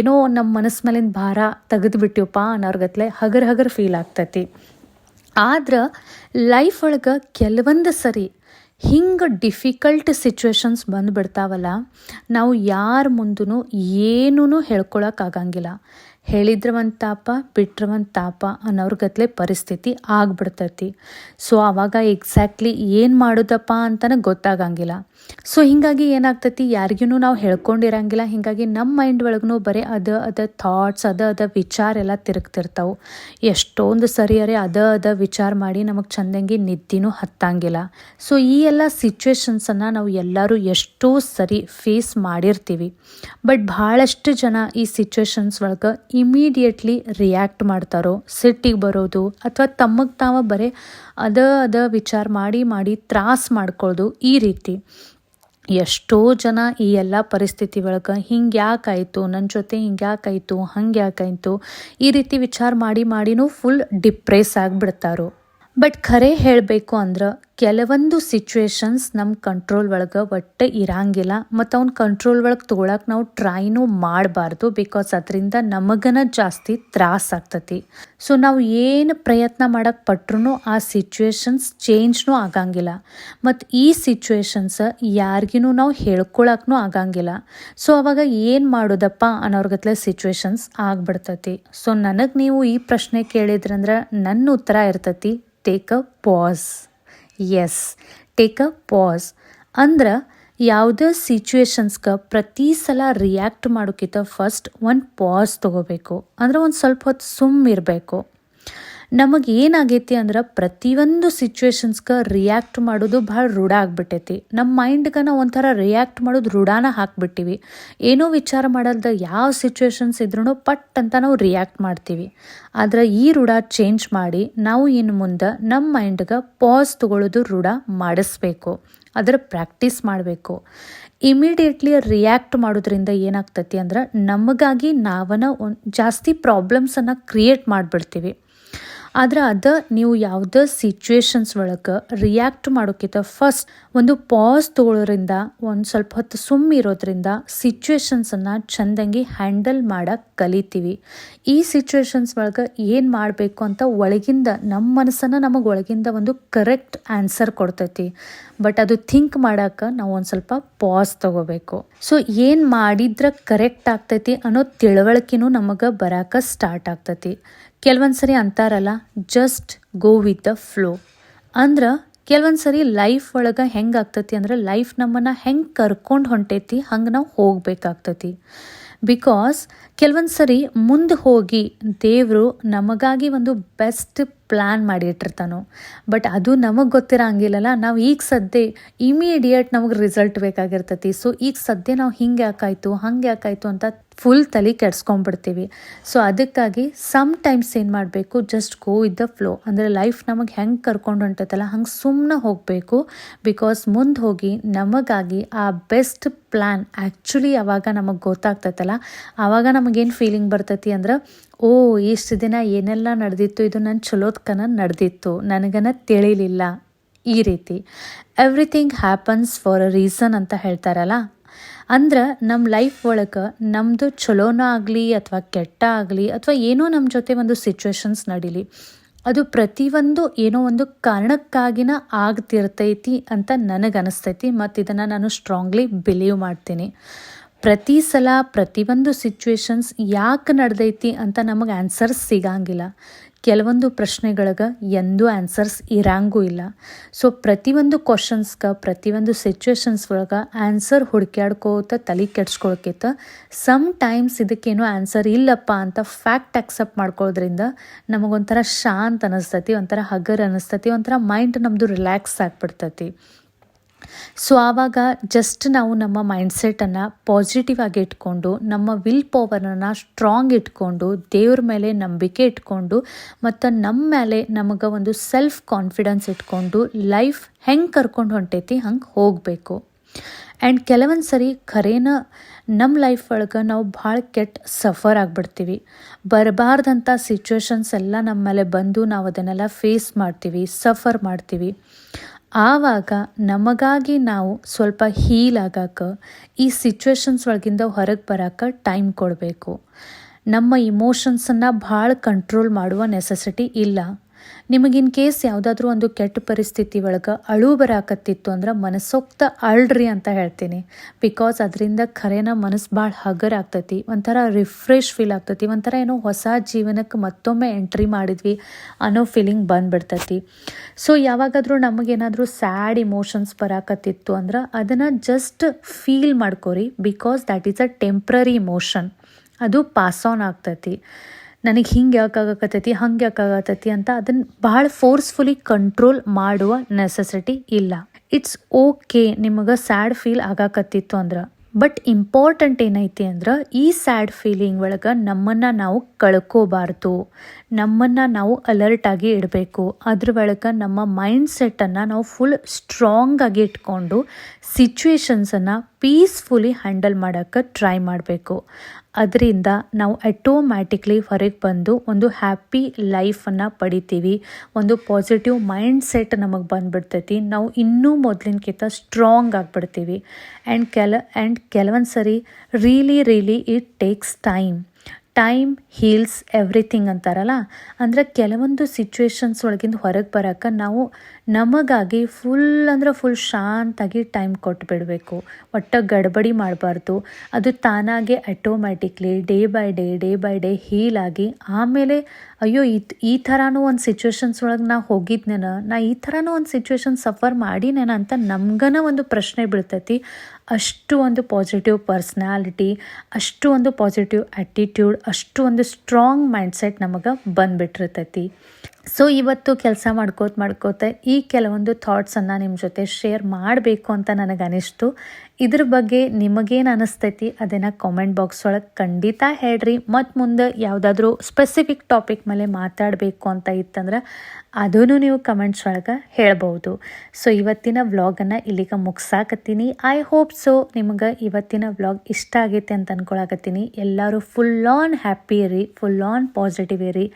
ಏನೋ ನಮ್ಮ ಮನಸ್ಸು ಮೇಲಿನ ಭಾರ ತೆಗೆದುಬಿಟ್ಟಿವಪ್ಪ ಅನ್ನೋರ್ಗತ್ಲೆ ಹಗರ್ ಹಗರ್ ಫೀಲ್ ಆಗ್ತೈತಿ. ಆದ್ರೆ ಲೈಫ್ ಒಳಗೆ ಕೆಲವೊಂದು ಸರಿ ಹಿಂಗೆ ಡಿಫಿಕಲ್ಟ್ ಸಿಚುವೇಶನ್ಸ್ ಬಂದುಬಿಡ್ತಾವಲ್ಲ ನಾವು ಯಾರ ಮುಂದೂ ಏನೂ ಹೇಳ್ಕೊಳಕ್ಕಾಗಂಗಿಲ್ಲ ಹೇಳಿದ್ರ ಒಂದು ತಾಪ ಬಿಟ್ರ ಒಂದು ತಾಪ ಅನ್ನೋರ್ ಗತ್ಲೆ ಪರಿಸ್ಥಿತಿ ಆಗ್ಬಿಡ್ತೈತಿ. ಸೊ ಆವಾಗ ಎಕ್ಸಾಕ್ಟ್ಲಿ ಏನು ಮಾಡೋದಪ್ಪ ಅಂತಲೇ ಗೊತ್ತಾಗಂಗಿಲ್ಲ. ಸೊ ಹೀಗಾಗಿ ಏನಾಗ್ತೈತಿ? ಯಾರಿಗೂ ನಾವು ಹೇಳ್ಕೊಂಡಿರಂಗಿಲ್ಲ. ಹೀಗಾಗಿ ನಮ್ಮ ಮೈಂಡ್ ಒಳಗೂ ಬರೀ ಅದ ಅದ ಥಾಟ್ಸ್ ಅದ ಅದ ವಿಚಾರ ಎಲ್ಲ ತಿರುಗ್ತಿರ್ತಾವೆ. ಎಷ್ಟೊಂದು ಸರಿಯರೇ ಅದ ಅದ ವಿಚಾರ ಮಾಡಿ ನಮಗೆ ಚಂದಂಗಿ ನಿದ್ದಿನೂ ಹತ್ತಂಗಿಲ್ಲ. ಸೊ ಈ ಎಲ್ಲ ಸಿಚುವೇಶನ್ಸನ್ನು ನಾವು ಎಲ್ಲರೂ ಎಷ್ಟೋ ಸರಿ ಫೇಸ್ ಮಾಡಿರ್ತೀವಿ. ಬಟ್ ಭಾಳಷ್ಟು ಜನ ಈ ಸಿಚುವೇಶನ್ಸ್ ಒಳಗೆ ಇಮಿಡಿಯೇಟ್ಲಿ ರಿಯಾಕ್ಟ್ ಮಾಡ್ತಾರೋ, ಸಿಟ್ಟಿಗೆ ಬರೋದು, ಅಥವಾ ತಮಗೆ ತಾವ ಬರೀ ಅದ ಅದ ವಿಚಾರ ಮಾಡಿ ಮಾಡಿ ತ್ರಾಸ ಮಾಡ್ಕೊಳ್ಳೋದು ಈ ರೀತಿ. ಎಷ್ಟೋ ಜನ ಈ ಎಲ್ಲ ಪರಿಸ್ಥಿತಿ ಒಳಗೆ ಹಿಂಗೆ ಯಾಕಾಯಿತು ನನ್ನ ಜೊತೆ ಹಿಂಗೆ ಯಾಕಾಯಿತು ಹಂಗೆ ಯಾಕಾಯಿತು ಈ ರೀತಿ ವಿಚಾರ ಮಾಡಿ ಮಾಡಿನೂ ಫುಲ್ ಡಿಪ್ರೆಸ್ ಆಗಿಬಿಡ್ತಾರೋ. ಬಟ್ ಖರೆ ಹೇಳಬೇಕು ಅಂದ್ರೆ ಕೆಲವೊಂದು ಸಿಚುವೇಶನ್ಸ್ ನಮ್ಮ ಕಂಟ್ರೋಲ್ ಒಳಗೆ ಒಟ್ಟೆ ಇರಂಗಿಲ್ಲ. ಮತ್ತು ಅವ್ನ ಕಂಟ್ರೋಲ್ ಒಳಗೆ ತೊಗೊಳಕ್ಕೆ ನಾವು ಟ್ರೈನೂ ಮಾಡಬಾರ್ದು ಬಿಕಾಸ್ ಅದರಿಂದ ನಮಗನ ಜಾಸ್ತಿ ತ್ರಾಸ ಆಗ್ತತಿ. ಸೊ ನಾವು ಏನು ಪ್ರಯತ್ನ ಮಾಡಕ್ಕೆ ಪಟ್ರೂ ಆ ಸಿಚುವೇಶನ್ಸ್ ಚೇಂಜ್ನೂ ಆಗಂಗಿಲ್ಲ. ಮತ್ತು ಈ ಸಿಚುವೇಶನ್ಸ್ ಯಾರಿಗೂ ನಾವು ಹೇಳ್ಕೊಳಕ್ಕೂ ಆಗಂಗಿಲ್ಲ. ಸೊ ಅವಾಗ ಏನು ಮಾಡೋದಪ್ಪ ಅನ್ನೋರ್ಗತ್ಲೆ ಸಿಚುವೇಶನ್ಸ್ ಆಗ್ಬಿಡ್ತತಿ. ಸೊ ನನಗೆ ನೀವು ಈ ಪ್ರಶ್ನೆ ಕೇಳಿದ್ರಂದ್ರೆ ನನ್ನ ಉತ್ತರ ಇರ್ತತಿ. Take a pause yes take a pause ಅಂದ್ರೆ ಯಾವುದೇ ಸಿಚುವೇಶನ್ಸ್ಗೆ ಪ್ರತಿ ಸಲ ರಿಯಾಕ್ಟ್ ಮಾಡೋಕ್ಕಿಂತ ಫಸ್ಟ್ ಒಂದು ಪಾಸ್ ತೊಗೋಬೇಕು. ಅಂದರೆ ಒಂದು ಸ್ವಲ್ಪ ಹೊತ್ತು ಸುಮ್ಮಿರಬೇಕು. ನಮಗೆ ಏನಾಗೈತಿ ಅಂದ್ರೆ ಪ್ರತಿಯೊಂದು ಸಿಚುವೇಶನ್ಸ್ಗೆ ರಿಯಾಕ್ಟ್ ಮಾಡೋದು ಭಾಳ ರೂಢ ಆಗ್ಬಿಟ್ಟೈತಿ. ನಮ್ಮ ಮೈಂಡ್ಗೆ ನಾವು ಒಂಥರ ರಿಯಾಕ್ಟ್ ಮಾಡೋದು ರೂಢಾನ ಹಾಕ್ಬಿಟ್ಟಿವಿ. ಏನೋ ವಿಚಾರ ಮಾಡಲ್ದ ಯಾವ ಸಿಚುವೇಶನ್ಸ್ ಇದ್ರೂ ಪಟ್ ಅಂತ ನಾವು ರಿಯಾಕ್ಟ್ ಮಾಡ್ತೀವಿ. ಆದ್ರೆ ಈ ರೂಢ ಚೇಂಜ್ ಮಾಡಿ ನಾವು ಇನ್ನು ಮುಂದೆ ನಮ್ಮ ಮೈಂಡ್ಗೆ ಪಾಸ್ ತಗೊಳ್ಳೋದು ರೂಢ ಮಾಡಿಸ್ಬೇಕು. ಅದರ ಪ್ರಾಕ್ಟೀಸ್ ಮಾಡಬೇಕು. ಇಮಿಡಿಯೇಟ್ಲಿ ರಿಯಾಕ್ಟ್ ಮಾಡೋದ್ರಿಂದ ಏನಾಗ್ತತಿ ಅಂದ್ರೆ ನಮಗಾಗಿ ನಾವನ್ನ ಒಂದು ಜಾಸ್ತಿ ಪ್ರಾಬ್ಲಮ್ಸನ್ನು ಕ್ರಿಯೇಟ್ ಮಾಡಿಬಿಡ್ತೀವಿ. ಆದ್ರೆ ಅದ ನೀವು ಯಾವುದೇ ಸಿಚುವೇಶನ್ಸ್ ಒಳಗೆ ರಿಯಾಕ್ಟ್ ಮಾಡೋಕ್ಕಿಂತ ಫಸ್ಟ್ ಒಂದು ಪಾಸ್ ತೊಗೊಳೋದ್ರಿಂದ ಒಂದು ಸ್ವಲ್ಪ ಹೊತ್ತು ಸುಮ್ಮಿರೋದ್ರಿಂದ ಸಿಚುವೇಶನ್ಸನ್ನು ಚೆಂದಂಗಿ ಹ್ಯಾಂಡಲ್ ಮಾಡಕ್ಕೆ ಕಲಿತೀವಿ. ಈ ಸಿಚುವೇಶನ್ಸ್ ಒಳಗೆ ಏನು ಮಾಡಬೇಕು ಅಂತ ಒಳಗಿಂದ ನಮ್ಮ ಮನಸ್ಸನ್ನು ನಮಗೆ ಒಳಗಿಂದ ಒಂದು ಕರೆಕ್ಟ್ ಆನ್ಸರ್ ಕೊಡ್ತೈತಿ. ಬಟ್ ಅದು ಥಿಂಕ್ ಮಾಡೋಕ್ಕೆ ನಾವು ಒಂದು ಸ್ವಲ್ಪ ಪಾಸ್ ತಗೋಬೇಕು. ಸೊ ಏನು ಮಾಡಿದ್ರೆ ಕರೆಕ್ಟ್ ಆಗ್ತೈತಿ ಅನ್ನೋ ತಿಳುವಳಿಕೆನೂ ನಮಗೆ ಬರಾಕ ಸ್ಟಾರ್ಟ್ ಆಗ್ತೈತಿ. ಕೆಲವೊಂದು ಸರಿ ಅಂತಾರಲ್ಲ just go with the flow ಅಂದ್ರೆ ಕೆಲವೊಂದು ಸರಿ ಲೈಫ್ ಒಳಗೆ ಹೆಂಗೆ ಆಗ್ತೈತಿ ಅಂದ್ರೆ ಲೈಫ್ ನಮ್ಮನ್ನು ಹೆಂಗೆ ಕರ್ಕೊಂಡು ಹೊಂಟೈತಿ ಹಂಗೆ ನಾವು ಹೋಗ್ಬೇಕಾಗ್ತೈತಿ. ಬಿಕಾಸ್ ಕೆಲವೊಂದು ಸರಿ ಮುಂದೆ ಹೋಗಿ ದೇವರು ನಮಗಾಗಿ ಒಂದು ಬೆಸ್ಟ್ ಪ್ಲ್ಯಾನ್ ಮಾಡಿಟ್ಟಿರ್ತಾನೋ. ಬಟ್ ಅದು ನಮಗೆ ಗೊತ್ತಿರಂಗಿಲ್ಲಲ್ಲ ನಾವು ಈಗ ಸದ್ಯ ಇಮಿಡಿಯೇಟ್ ನಮಗೆ ರಿಸಲ್ಟ್ ಬೇಕಾಗಿರ್ತೈತಿ. ಸೊ ಈಗ ಸದ್ಯ ನಾವು ಹಿಂಗೆ ಯಾಕಾಯಿತು, ಹಂಗೆ ಯಾಕಾಯ್ತು ಅಂತ ಫುಲ್ ತಲೆ ಕೆಡ್ಸ್ಕೊಂಡ್ಬಿಡ್ತೀವಿ ಸೊ ಅದಕ್ಕಾಗಿ ಸಮ್ ಟೈಮ್ಸ್ ಏನು ಮಾಡಬೇಕು just go with the flow ಅಂದರೆ ಲೈಫ್ ನಮಗೆ ಹೆಂಗೆ ಕರ್ಕೊಂಡು ಹೊಂಟೈತಲ್ಲ, ಹಂಗೆ ಸುಮ್ಮನೆ ಹೋಗಬೇಕು. ಬಿಕಾಸ್ ಮುಂದೆ ಹೋಗಿ ನಮಗಾಗಿ ಆ ಬೆಸ್ಟ್ ಪ್ಲ್ಯಾನ್ ಆ್ಯಕ್ಚುಲಿ ಅವಾಗ ನಮಗೆ ಗೊತ್ತಾಗ್ತೈತಲ್ಲ. ಆವಾಗ ನಮಗೇನು ಫೀಲಿಂಗ್ ಬರ್ತೈತಿ ಅಂದ್ರೆ, ಓ, ಇಷ್ಟು ದಿನ ಏನೆಲ್ಲ ನಡೆದಿತ್ತು, ಇದು ನನ್ನ ಚಲೋತ್ಕನ ನಡೆದಿತ್ತು, ನನಗನ ತಿಳಿಲಿಲ್ಲ. ಈ ರೀತಿ. Everything happens for a reason ಅಂತ ಹೇಳ್ತಾರಲ್ಲ? ಅಂದ್ರೆ ನಮ್ಮ ಲೈಫ್ ಒಳಗೆ ನಮ್ಮದು ಚಲೋನ ಆಗಲಿ ಅಥವಾ ಕೆಟ್ಟ ಆಗಲಿ ಅಥವಾ ಏನೋ ನಮ್ಮ ಜೊತೆ ಒಂದು ಸಿಚುವೇಶನ್ಸ್ ನಡೀಲಿ, ಅದು ಪ್ರತಿಯೊಂದು ಏನೋ ಒಂದು ಕಾರಣಕ್ಕಾಗಿನ ಆಗ್ತಿರ್ತೈತಿ ಅಂತ ನನಗೆ ಅನಿಸ್ತೈತಿ ಮತ್ತು ಇದನ್ನು ನಾನು ಸ್ಟ್ರಾಂಗ್ಲಿ ಬಿಲೀವ್ ಮಾಡ್ತೀನಿ. ಪ್ರತಿ ಸಲ ಪ್ರತಿಯೊಂದು ಸಿಚುವೇಶನ್ಸ್ ಯಾಕೆ ನಡೆದೈತಿ ಅಂತ ನಮಗೆ ಆನ್ಸರ್ಸ್ ಸಿಗಂಗಿಲ್ಲ. ಕೆಲವೊಂದು ಪ್ರಶ್ನೆಗಳಿಗೆ ಎಂದೂ ಆನ್ಸರ್ಸ್ ಇರಂಗೂ ಇಲ್ಲ. ಸೊ ಪ್ರತಿಯೊಂದು ಕ್ವಶನ್ಸ್ಗೆ ಪ್ರತಿಯೊಂದು ಒಳಗೆ ಆನ್ಸರ್ ಹುಡುಕ್ಯಾಡ್ಕೋತ, ತಲೆ ಕೆಡ್ಸ್ಕೊಳಕ್ಕಿಂತ ಸಮ್ ಟೈಮ್ಸ್ ಇದಕ್ಕೇನೋ ಆನ್ಸರ್ ಇಲ್ಲಪ್ಪ ಅಂತ ಫ್ಯಾಕ್ಟ್ ಆಕ್ಸೆಪ್ಟ್ ಮಾಡ್ಕೊಳ್ಳೋದ್ರಿಂದ ನಮಗೊಂಥರ ಶಾಂತ ಅನ್ನಿಸ್ತತಿ ಒಂಥರ ಹಗರ್ ಅನ್ನಿಸ್ತತಿ ಒಂಥರ ಮೈಂಡ್ ನಮ್ಮದು ರಿಲ್ಯಾಕ್ಸ್ ಆಗಿಬಿಡ್ತತಿ. ಸೊ ಆವಾಗ ಜಸ್ಟ್ ನಾವು ನಮ್ಮ ಮೈಂಡ್ಸೆಟನ್ನು ಪಾಸಿಟಿವ್ ಆಗಿ ಇಟ್ಕೊಂಡು, ನಮ್ಮ ವಿಲ್ ಪವರನ್ನು ಸ್ಟ್ರಾಂಗ್ ಇಟ್ಕೊಂಡು, ದೇವ್ರ ಮೇಲೆ ನಂಬಿಕೆ ಇಟ್ಕೊಂಡು, ಮತ್ತು ನಮ್ಮ ಮೇಲೆ ನಮಗೆ ಒಂದು ಸೆಲ್ಫ್ ಕಾನ್ಫಿಡೆನ್ಸ್ ಇಟ್ಕೊಂಡು ಲೈಫ್ ಹೆಂಗೆ ಕರ್ಕೊಂಡು ಹೊಂಟೈತಿ ಹಂಗೆ ಹೋಗಬೇಕು. ಆ್ಯಂಡ್ ಕೆಲವೊಂದು ಸರಿ ಖರೇನ ನಮ್ಮ ಲೈಫ್ ಒಳಗೆ ನಾವು ಭಾಳ ಕೆಟ್ಟ ಸಫರ್ ಆಗಿಬಿಡ್ತೀವಿ. ಬರಬಾರ್ದಂಥ ಸಿಚುವೇಶನ್ಸ್ ಎಲ್ಲ ನಮ್ಮ ಮೇಲೆ ಬಂದು ನಾವು ಅದನ್ನೆಲ್ಲ ಫೇಸ್ ಮಾಡ್ತೀವಿ ಸಫರ್ ಮಾಡ್ತೀವಿ. ಆವಾಗ ನಮಗಾಗಿ ನಾವು ಸ್ವಲ್ಪ ಹೀಲ್ ಆಗಕ್ಕೆ ಈ ಸಿಚುವೇಶನ್ಸ್ ಒಳಗಿಂದ ಹೊರಗೆ ಬರೋಕ್ಕೆ ಟೈಮ್ ಕೊಡಬೇಕು. ನಮ್ಮ ಇಮೋಷನ್ಸನ್ನು ಭಾಳ ಕಂಟ್ರೋಲ್ ಮಾಡುವ ನೆಸೆಸಿಟಿ ಇಲ್ಲ. ನಿಮಗೆ ಇನ್ ಕೇಸ್ ಯಾವುದಾದ್ರೂ ಒಂದು ಕೆಟ್ಟ ಪರಿಸ್ಥಿತಿ ಒಳಗೆ ಅಳು ಬರಾಕತ್ತಿತ್ತು ಅಂದ್ರೆ ಮನಸ್ಸೋಕ್ತ ಅಳ್ರಿ ಅಂತ ಹೇಳ್ತೀನಿ. ಬಿಕಾಸ್ ಅದರಿಂದ ಖರೇನ ಮನಸ್ಸು ಭಾಳ ಹಗರ್ ಆಗ್ತೈತಿ. ಒಂಥರ ರಿಫ್ರೆಶ್ ಫೀಲ್ ಆಗ್ತೈತಿ. ಒಂಥರ ಏನೋ ಹೊಸ ಜೀವನಕ್ಕೆ ಮತ್ತೊಮ್ಮೆ ಎಂಟ್ರಿ ಮಾಡಿದ್ವಿ ಅನ್ನೋ ಫೀಲಿಂಗ್ ಬಂದ್ಬಿಡ್ತೈತಿ. ಸೊ ಯಾವಾಗಾದರೂ ನಮಗೇನಾದರೂ ಸ್ಯಾಡ್ ಇಮೋಷನ್ಸ್ ಬರಾಕತ್ತಿತ್ತು ಅಂದ್ರೆ ಅದನ್ನು just feel ಮಾಡ್ಕೋರಿ. Because that is a temporary emotion ಅದು ಪಾಸ್ ಆನ್ ಆಗ್ತೈತಿ. ನನಗೆ ಹಿಂಗೆ ಯಾಕೆ ಆಗಕತ್ತೈತಿ, ಹಂಗೆ ಯಾಕೆ ಆಗತ್ತೈತಿ ಅಂತ ಅದನ್ನು ಭಾಳ ಫೋರ್ಸ್ಫುಲಿ ಕಂಟ್ರೋಲ್ ಮಾಡುವ ನೆಸೆಸಿಟಿ ಇಲ್ಲ. ಇಟ್ಸ್ ಓಕೆ ನಿಮಗೆ ಸ್ಯಾಡ್ ಫೀಲ್ ಆಗಾಕತ್ತಿತ್ತು ಅಂದ್ರೆ. ಬಟ್ ಇಂಪಾರ್ಟೆಂಟ್ ಏನೈತಿ ಅಂದ್ರೆ, ಈ ಸ್ಯಾಡ್ ಫೀಲಿಂಗ್ ಒಳಗೆ ನಮ್ಮನ್ನು ನಾವು ಕಳ್ಕೋಬಾರ್ದು. ನಮ್ಮನ್ನು ನಾವು ಅಲರ್ಟ್ ಆಗಿ ಇಡಬೇಕು. ಅದ್ರ ಒಳಗೆ ನಮ್ಮ ಮೈಂಡ್ ಸೆಟ್ಟನ್ನು ನಾವು ಫುಲ್ ಸ್ಟ್ರಾಂಗ್ ಆಗಿ ಇಟ್ಕೊಂಡು ಸಿಚುವೇಶನ್ಸನ್ನು ಪೀಸ್ಫುಲಿ ಹ್ಯಾಂಡಲ್ ಮಾಡೋಕ್ಕೆ ಟ್ರೈ ಮಾಡಬೇಕು. ಅದರಿಂದ ನಾವು ಆಟೋಮ್ಯಾಟಿಕ್ಲಿ ಹೊರಗೆ ಬಂದು ಒಂದು ಹ್ಯಾಪಿ ಲೈಫನ್ನು ಪಡಿತೀವಿ. ಒಂದು ಪಾಸಿಟಿವ್ ಮೈಂಡ್ ಸೆಟ್ ನಮಗೆ ಬಂದುಬಿಡ್ತೈತಿ. ನಾವು ಇನ್ನೂ ಮೊದಲಿನಕ್ಕಿಂತ ಸ್ಟ್ರಾಂಗ್ ಆಗಿಬಿಡ್ತೀವಿ. ಆ್ಯಂಡ್ ಕೆಲ ಆ್ಯಂಡ್ ಕೆಲವೊಂದು ಸರಿ really really it takes time time heals everything ಅಂತಾರಲ್ಲ? ಅಂದರೆ ಕೆಲವೊಂದು ಸಿಚುವೇಶನ್ಸ್ ಒಳಗಿಂದ ಹೊರಗೆ ಬರೋಕ್ಕೆ ನಾವು ನಮಗಾಗಿ ಫುಲ್ ಅಂದ್ರೆ ಫುಲ್ ಶಾಂತಾಗಿ ಟೈಮ್ ಕೊಟ್ಟು ಬಿಡಬೇಕು ಒಟ್ಟು ಗಡ್ಬಡಿ ಮಾಡಬಾರ್ದು. ಅದು ತಾನಾಗೆ automatically day by day day by day heal ಆಗಿ ಆಮೇಲೆ ಅಯ್ಯೋ, ಈ ಈ ಥರನೂ ಒಂದು ಸಿಚುವೇಶನ್ಸ್ ಒಳಗೆ ನಾ ಹೋಗಿದ್ನೇನ? ನಾ ಈ ಥರನೂ ಒಂದು ಸಿಚುವೇಶನ್ ಸಫರ್ ಮಾಡಿನೇನ ಅಂತ ನಮ್ಗನ ಒಂದು ಪ್ರಶ್ನೆ ಬೀಳ್ತೈತಿ. ಅಷ್ಟು ಒಂದು ಪಾಸಿಟಿವ್ ಪರ್ಸ್ನಾಲಿಟಿ ಅಷ್ಟು ಒಂದು ಪಾಸಿಟಿವ್ ಆ್ಯಟಿಟ್ಯೂಡ್ ಅಷ್ಟು ಒಂದು ಸ್ಟ್ರಾಂಗ್ ಮೈಂಡ್ಸೆಟ್ ನಮಗೆ ಬಂದುಬಿಟ್ಟಿರ್ತೈತಿ. ಸೊ ಇವತ್ತು ಕೆಲಸ ಮಾಡ್ಕೋತ ಮಾಡ್ಕೋತ ಈ ಕೆಲವೊಂದು ಥಾಟ್ಸನ್ನು ನಿಮ್ಮ ಜೊತೆ ಶೇರ್ ಮಾಡಬೇಕು ಅಂತ ನನಗೆ ಅನಿಸ್ತು. ಇದ್ರ ಬಗ್ಗೆ ನಿಮಗೇನು ಅನಿಸ್ತೈತಿ ಅದನ್ನು ಕಾಮೆಂಟ್ ಬಾಕ್ಸ್ ಒಳಗೆ ಖಂಡಿತ ಹೇಳ್ರಿ. ಮತ್ತು ಮುಂದೆ ಯಾವುದಾದ್ರೂ ಸ್ಪೆಸಿಫಿಕ್ ಟಾಪಿಕ್ ಮೇಲೆ ಮಾತಾಡಬೇಕು ಅಂತ ಇತ್ತಂದ್ರೆ ಅದೂ ನೀವು ಕಮೆಂಟ್ಸ್ ಒಳಗೆ ಹೇಳ್ಬೋದು ಸೊ ಇವತ್ತಿನ ವ್ಲಾಗನ್ನು ಇಲ್ಲಿಗೆ ಮುಗಿಸಾಕತ್ತೀನಿ. ಐ ಹೋಪ್ ಸೊ ನಿಮಗೆ ಇವತ್ತಿನ ವ್ಲಾಗ್ ಇಷ್ಟ ಆಗೈತೆ ಅಂತ ಅಂದ್ಕೊಳಕತ್ತೀನಿ ಎಲ್ಲರೂ ಫುಲ್ ಆನ್ ಹ್ಯಾಪಿ ಇರಿ ಫುಲ್ ಆನ್ ಪಾಸಿಟಿವ್ ಇರಿ.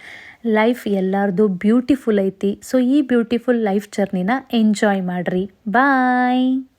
ಲೈಫ್ ಎಲ್ಲರದು ಬ್ಯೂಟಿಫುಲ್ ಐತಿ. ಸೊ ಈ ಬ್ಯೂಟಿಫುಲ್ ಲೈಫ್ ಜರ್ನಿನ ಎಂಜಾಯ್ ಮಾಡ್ರಿ. ಬಾಯ್